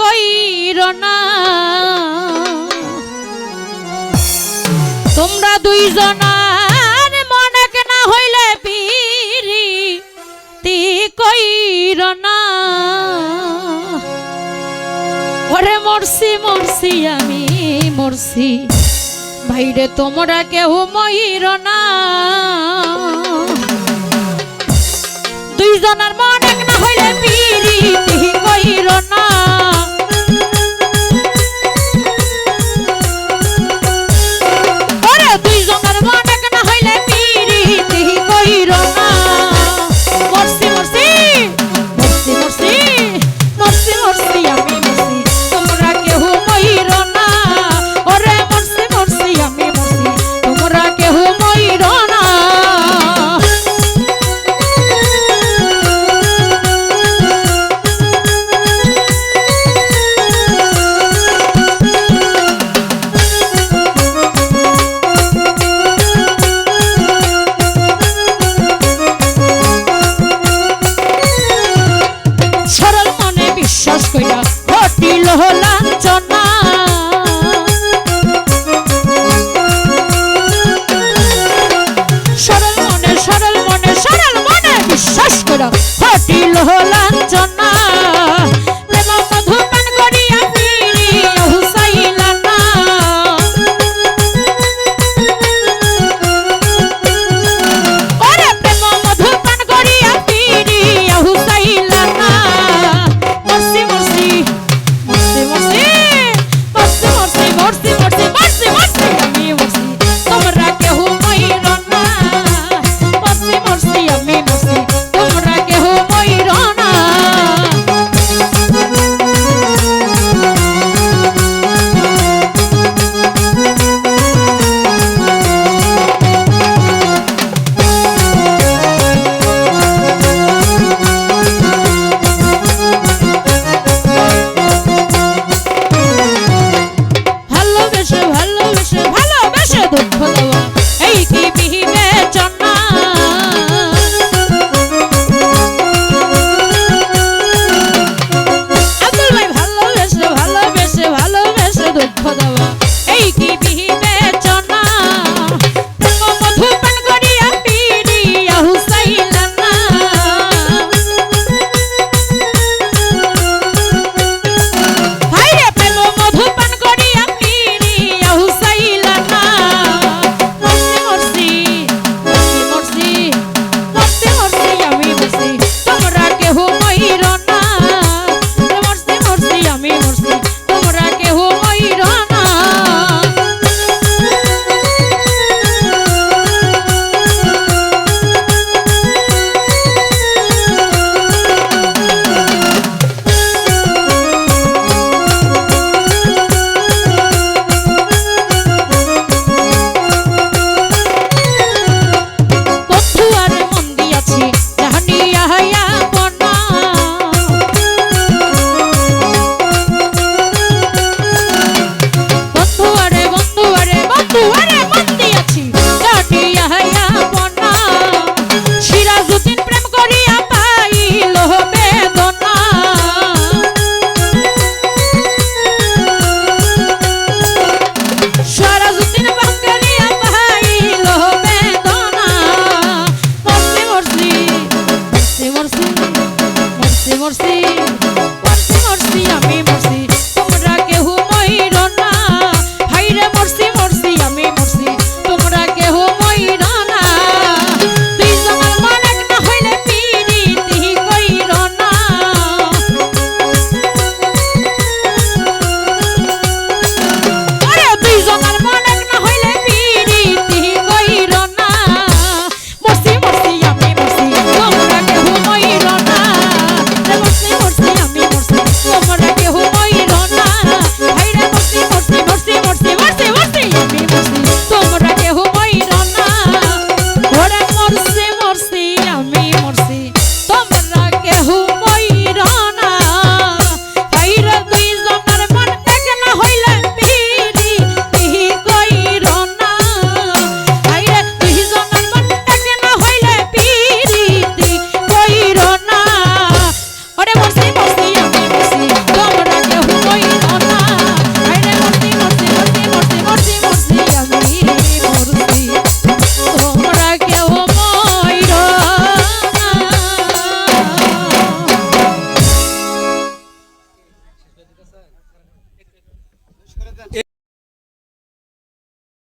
কইর না। তোমরা দুইজনার মনে না হইলে পিরি তি কইর না। ওরে মরছি মরছি, আমি মরছি। ভাইরে, তোমরা কেউ ময়ূর না। দুইজনের মন না হইলে পিরি তি কই